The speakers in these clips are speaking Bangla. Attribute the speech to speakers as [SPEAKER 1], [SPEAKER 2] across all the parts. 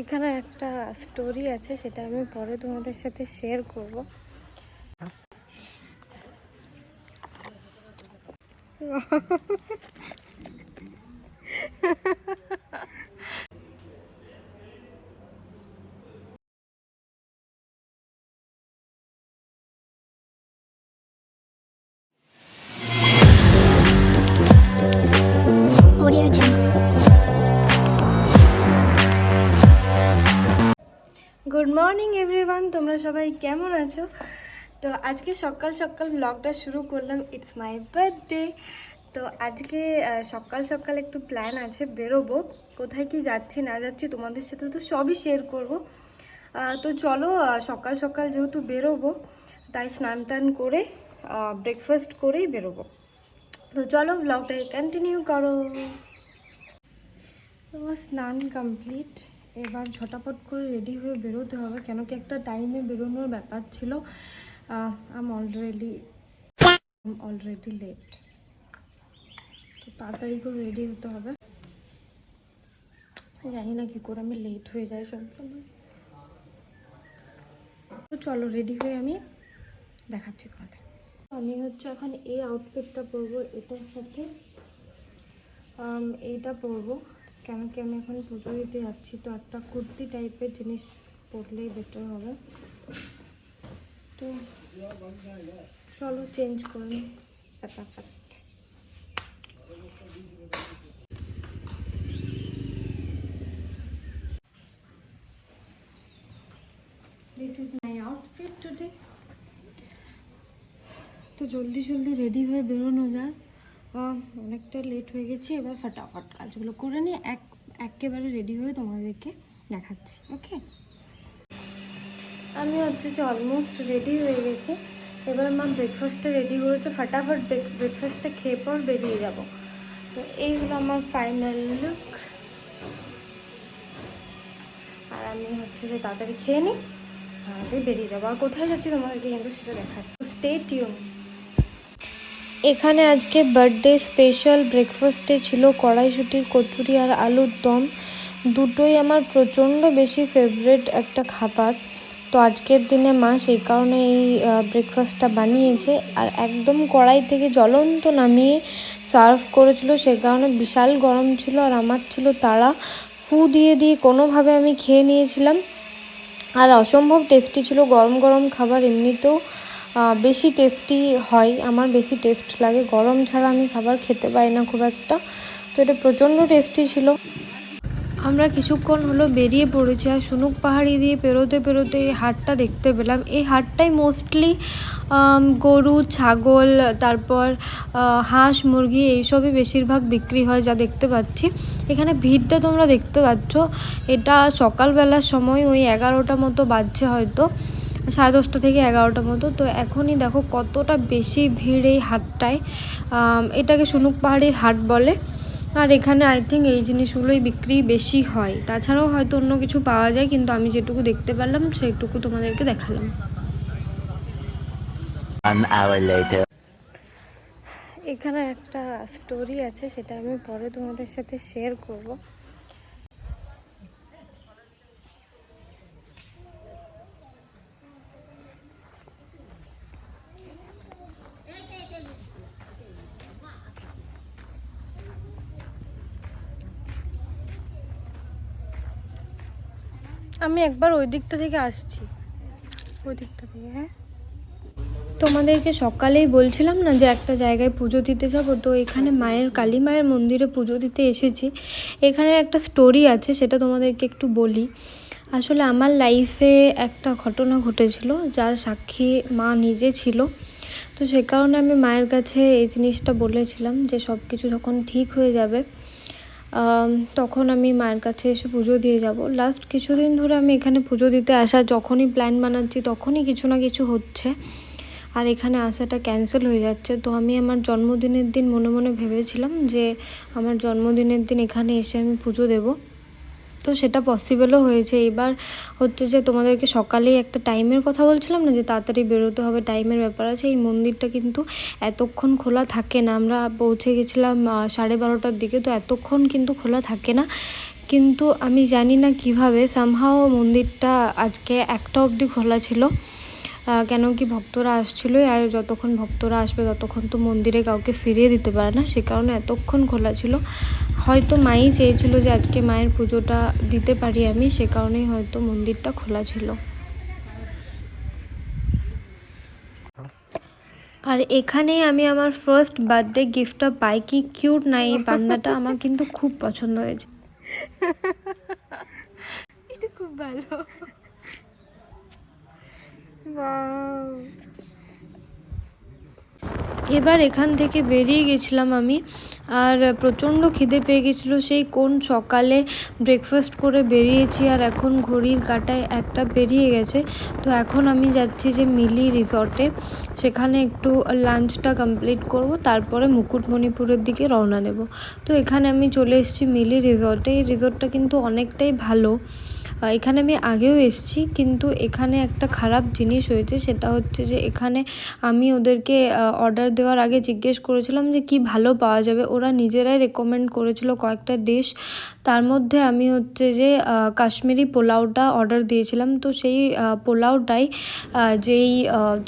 [SPEAKER 1] এখানে একটা স্টোরি আছে সেটা আমি পরে তোমাদের সাথে শেয়ার করব। মর্নিং এভরিওয়ান, তোমরা সবাই কেমন আছো? তো আজকে সকাল সকাল ব্লগটা শুরু করলাম ইটস মাই বার্থডে তো আজকে সকাল সকাল একটু প্ল্যান আছে, বেরোবো। কোথায় কি যাচ্ছি, না যাচ্ছি, তোমাদের সাথে তো সবই শেয়ার করব। তো চলো সকাল সকাল যেহেতু বেরোবো, তাই স্নান টান করে ব্রেকফাস্ট করেই বেরোবো। তো চলো ব্লগটাকে কন্টিনিউ করো। স্নান কমপ্লিট এবার ঝটাপট করে রেডি হয়ে বেরোতে হবে, কেন কি একটা টাইমে বেরোনোর ব্যাপার ছিল। আম অলরেডি অলরেডি লেট তো তাড়াতাড়ি করে রেডি হতে হবে। জানি না কি করে আমি লেট হয়ে যাই সব সময় তো চলো রেডি হয়ে আমি দেখাচ্ছি তোমাদের আমি হচ্ছে এখন এই আউটফিটটা পরবো, এটার সাথে এইটা পরবো। কেন কি আমি এখন পুজো দিতে যাচ্ছি? তো একটা কুর্তি টাইপের জিনিস পরলেই বেটার হবে। তো চলো চেঞ্জ করে। নিই ফটাফট দিস ইজ তো জলদি জলদি রেডি হয়ে বেরোনো আহ, অনেকটা লেট হয়ে গেছি, এবার ফটাফট কাজগুলো করে নিয়ে এক, একেবারে রেডি হয়ে তোমাদেরকে দেখাচ্ছি ওকে আমি হচ্ছে অলমোস্ট রেডি হয়ে গেছি। এবার মা ব্রেকফাস্টটা রেডি করেছে, ফটাফট ব্রেকফাস্টটা খেয়ে পর বেরিয়ে যাব। তো এই হলো আমার ফাইনাল লুক আর আমি হচ্ছে যে তাড়াতাড়ি খেয়ে নিই, তাড়াতাড়ি বেরিয়ে যাব। আর কোথায় যাচ্ছি তোমাদেরকে কিন্তু সেটা দেখাচ্ছি। স্টে এখানে আজকে বার্থডে, স্পেশাল ব্রেকফাস্টে ছিল, কড়াইশুটির কচুরি আর আলুর দম। দুটোই আমার প্রচণ্ড বেশি ফেভারেট একটা খাবার। তো আজকের দিনে মা সেই কারণে এই ব্রেকফাস্টটা বানিয়েছে। আর একদম কড়াই থেকে জ্বলন্ত নামিয়ে সার্ভ করেছিল। সে কারণে বিশাল গরম ছিল আর আমার ছিল তাড়া। ফু দিয়ে দিয়ে কোনোভাবে আমি খেয়ে নিয়েছিলাম। আর অসম্ভব টেস্টি ছিল গরম গরম খাবার। এমনিতেও বেশি টেস্টি হয়, আমার বেশি টেস্ট লাগে। গরম ছাড়া আমি খাবার খেতে পারি না খুব একটা। তো এটা প্রচণ্ড টেস্টি ছিল। আমরা কিছুক্ষণ হলো বেরিয়ে পড়েছি আর সুনুক পাহাড়ি দিয়ে পেরোতে পেরোতে এই হাটটা দেখতে পেলাম। এই হাটটাই মোস্টলি গরু, ছাগল, তারপর হাঁস, মুরগি এইসবই বেশিরভাগ বিক্রি হয় যা দেখতে পাচ্ছি। এখানে ভিড়টা তোমরা দেখতে পাচ্ছ। এটা সকালবেলার সময়, ওই এগারোটা মতো বাজছে হয়তো। সাড়ে দশটা থেকে এগারোটা মতো। তো এখনই দেখো কতটা বেশি ভিড় এই হাটটায়। এটাকে সুনুক পাহাড়ির হাট বলে। আর এখানে আই থিঙ্ক এই জিনিসগুলোই বিক্রি বেশি হয়। তাছাড়াও হয়তো অন্য কিছু পাওয়া যায় কিন্তু আমি যেটুকু দেখতে পারলাম সেটুকু তোমাদেরকে দেখালাম। এখানে একটা স্টোরি আছে সেটা আমি পরে তোমাদের সাথে শেয়ার করব। আমি একবার ওই দিকটা থেকে আসছি। ওই দিকটা থেকে হ্যাঁ? তোমাদেরকে সকালেই বলছিলাম না যে একটা জায়গায় পুজো দিতে যাব, তো এখানে মায়ের, কালী মায়ের মন্দিরে পুজো দিতে এসেছি। এখানে একটা স্টোরি আছে, সেটা তোমাদেরকে একটু বলি। আসলে আমার লাইফে একটা ঘটনা ঘটেছিল, যার সাক্ষী মা নিজে ছিল। তো সে কারণে আমি মায়ের কাছে এই জিনিসটা বলেছিলাম যে সব কিছু যখন ঠিক হয়ে যাবে তখন আমি মায়ের কাছে এসে পুজো দিয়ে যাব। লাস্ট কিছুদিন ধরে আমি এখানে পুজো দিতে আসা, যখনই প্ল্যান বানাচ্ছি তখনই কিছু না কিছু হচ্ছে। আর এখানে আসাটা ক্যান্সেল হয়ে যাচ্ছে। তো আমি আমার জন্মদিনের দিন মনে মনে ভেবেছিলাম যে আমার জন্মদিনের দিন এখানে এসে আমি পুজো দেব। তো সেটা পসিবলও হয়েছে। এবার হচ্ছে যে তোমাদেরকে সকালেই একটা টাইমের কথা বলছিলাম না যে তাড়াতাড়ি বেরোতে হবে টাইমের ব্যাপার আছে। এই মন্দিরটা কিন্তু এতক্ষণ খোলা থাকে না। আমরা পৌঁছে গেছিলাম সাড়ে বারোটার দিকে, তো এতক্ষণ কিন্তু খোলা থাকে না। কিন্তু আমি জানি না কীভাবে সামহাও মন্দিরটা আজকে একটা অবধি খোলা ছিল। কেন কি ভক্তরা আসছিল? আর যতক্ষণ ভক্তরা আসবে, ততক্ষণ তো মন্দিরে কাউকে ফিরিয়ে দিতে পারে না। সে কারণে এতক্ষণ খোলা ছিল। হয়তো মাই চেয়েছিল যে আজকে মায়ের পুজোটা দিতে পারি আমি, সে কারণেই হয়তো মন্দিরটা খোলা ছিল। আর এখানেই আমি আমার ফার্স্ট বার্থডে গিফটটা পাই কি কিউট না এই পান্ডাটা আমার কিন্তু খুব পছন্দ হয়েছে।
[SPEAKER 2] খুব ভালো।
[SPEAKER 1] এবার এখান থেকে বেরিয়ে গেছিলাম আমি, আর প্রচণ্ড খিদে পেয়ে গেছিল সেই কোন সকালে ব্রেকফাস্ট করে বেরিয়েছি, আর এখন ঘড়ির কাটায় একটা বেরিয়ে গেছে। তো এখন আমি যাচ্ছি যে মিলি রিসর্টে সেখানে একটু লাঞ্চটা কমপ্লিট করব, তারপরে মুকুটমণিপুরের দিকে রওনা দেব। তো এখানে আমি চলে এসেছি মিলি রিসর্টে এই রিসর্টটা কিন্তু অনেকটাই ভালো। এখানে আমি আগেও এসেছি, কিন্তু এখানে একটা খারাপ জিনিস হয়েছে, সেটা হচ্ছে যে এখানে আমি ওদেরকে অর্ডার দেওয়ার আগে জিজ্ঞেস করেছিলাম যে কি ভালো পাওয়া যাবে। ওরা নিজেরাই রেকমেন্ড করেছিল কয়েকটা ডিশ তার মধ্যে আমি হচ্ছে যে কাশ্মীরি পোলাওটা অর্ডার দিয়েছিলাম। তো সেই পোলাওটাই যেই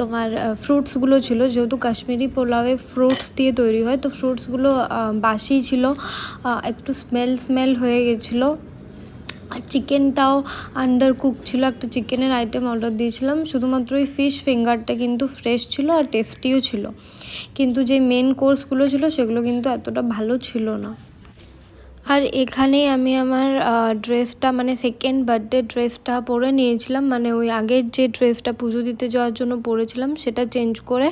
[SPEAKER 1] তোমার ফ্রুটসগুলো ছিল, যেহেতু কাশ্মীরি পোলাওয়ে ফ্রুটস দিয়ে তৈরি হয়, তো ফ্রুটসগুলো বাসি ছিল একটু স্মেল স্মেল হয়ে গেছিল। আর চিকেনটাও আন্ডার কুক ছিল। একটা চিকেনের আইটেম অর্ডার দিয়েছিলাম। শুধুমাত্র ওই ফিশ ফিঙ্গারটা কিন্তু ফ্রেশ ছিল আর টেস্টিও ছিল। কিন্তু যে মেন কোর্সগুলো ছিল, সেগুলো কিন্তু এতটা ভালো ছিল না। আর এখানেই আমি আমার ড্রেসটা মানে সেকেন্ড বার্থডে ড্রেসটা পরে নিয়েছিলাম। মানে ওই আগের যে ড্রেসটা পুজো দিতে যাওয়ার জন্য পরেছিলাম, সেটা চেঞ্জ করে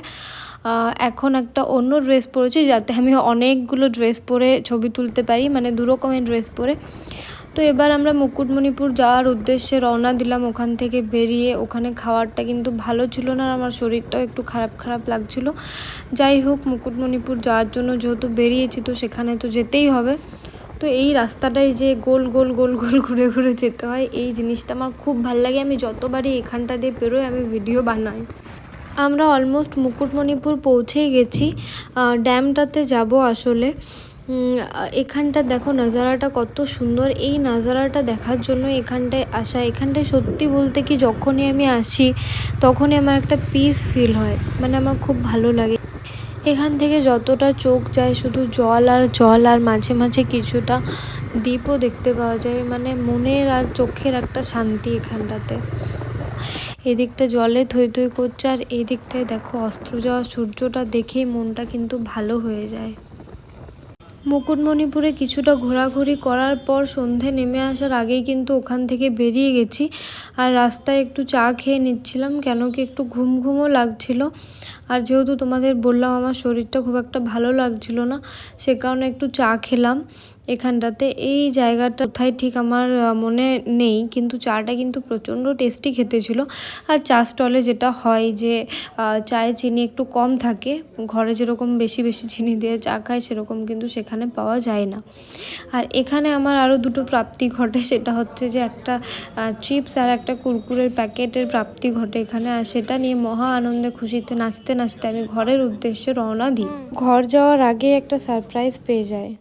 [SPEAKER 1] এখন একটা অন্য ড্রেস পরেছি, যাতে আমি অনেকগুলো ড্রেস পরে ছবি তুলতে পারি। মানে দু রকমের ড্রেস পরে। তো এবার আমরা মুকুটমণিপুর যাওয়ার উদ্দেশ্যে রওনা দিলাম ওখান থেকে বেরিয়ে। ওখানে খাওয়ারটা কিন্তু ভালো ছিল না আমার শরীরটাও একটু খারাপ খারাপ লাগছিল। যাই হোক, মুকুটমণিপুর যাওয়ার জন্য যেহেতু বেরিয়েছি, তো সেখানে তো যেতেই হবে। তো এই রাস্তাটাই যে গোল গোল গোল গোল ঘুরে ঘুরে যেতে হয়, এই জিনিসটা আমার খুব ভালো লাগে। আমি যতবারই এখানটা দিয়ে পেরোই আমি ভিডিও বানাই। আমরা অলমোস্ট মুকুটমণিপুর পৌঁছেই গেছি। ড্যামটাতে যাব আসলে। এখানটা দেখো নাজারাটা কত সুন্দর। এই নাজারাটা দেখার জন্য এখানটায় আসা। এখানটায় সত্যি বলতে কি যখনই আমি আসি, তখনই আমার একটা পিস ফিল হয়। মানে আমার খুব ভালো লাগে। এখান থেকে যতটা চোখ যায়, শুধু জল আর জল আর মাঝে মাঝে কিছুটা দ্বীপও দেখতে পাওয়া যায়। মানে মনের আর চোখের একটা শান্তি এখানটাতে। এদিকটা জলে থই থই করছে আর এদিকটায় দেখো অস্ত্র যাওয়া সূর্যটা দেখেই মনটা কিন্তু ভালো হয়ে যায়। মুকুটমণিপুরে কিছুটা ঘোরাঘুরি করার পর সন্ধে নেমে আসার আগেই কিন্তু ওখান থেকে বেরিয়ে গেছি। আর রাস্তায় একটু চা খেয়ে নিচ্ছিলাম, কেন কি একটু ঘুম ঘুমও লাগছিল। আর যেহেতু তোমাদের বললাম, আমার শরীরটা খুব একটা ভালো লাগছিল না, সে কারণে একটু চা খেলাম। এখানটাতে। এই জায়গাটা কোথায় ঠিক আমার মনে নেই, কিন্তু চাটা কিন্তু প্রচণ্ড টেস্টি খেতে ছিল। আর চা স্টলে যেটা হয় যে চায়ে চিনি একটু কম থাকে, ঘরে যেরকম বেশি বেশি চিনি দিয়ে চা খায়, সেরকম কিন্তু সেখানে পাওয়া যায় না। আর এখানে আমার আরও দুটো প্রাপ্তি ঘটে, সেটা হচ্ছে যে একটা চিপস আর একটা কুরকুরের প্যাকেটের প্রাপ্তি ঘটে এখানে। আর সেটা নিয়ে মহা আনন্দে খুশিতে নাচতে নাচতে আমি ঘরের উদ্দেশ্যে রওনা দিই। ঘর যাওয়ার আগে একটা সারপ্রাইজ পেয়ে যায়।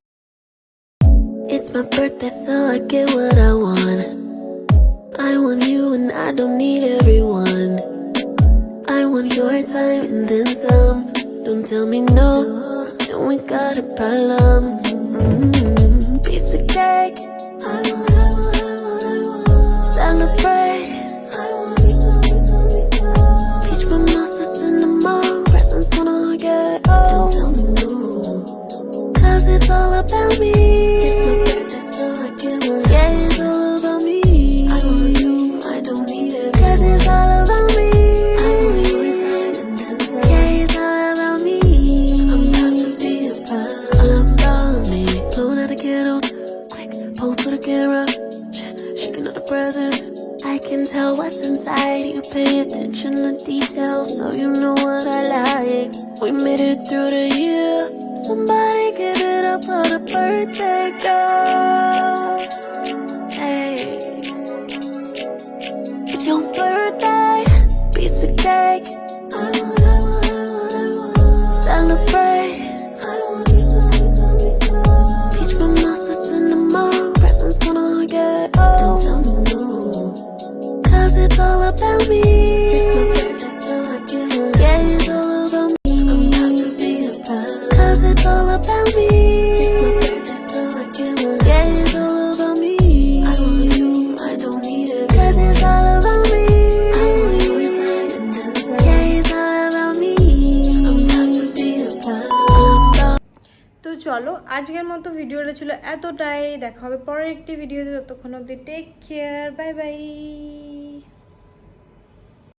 [SPEAKER 3] It's my birthday, so I get what I want. I want you, and I don't need everyone. I want your time and then some. Don't tell me no, then we got a problem. Attention to details, so you know what I like. We made it through the year. Somebody give it up for the birthday girl. Hey, it's your birthday. Piece of cake.
[SPEAKER 1] আজকের মতো ভিডিওটা ছিল এতটাই। দেখা হবে পরের একটি ভিডিওতে, ততক্ষণ অবধি টেক কেয়ার বাই বাই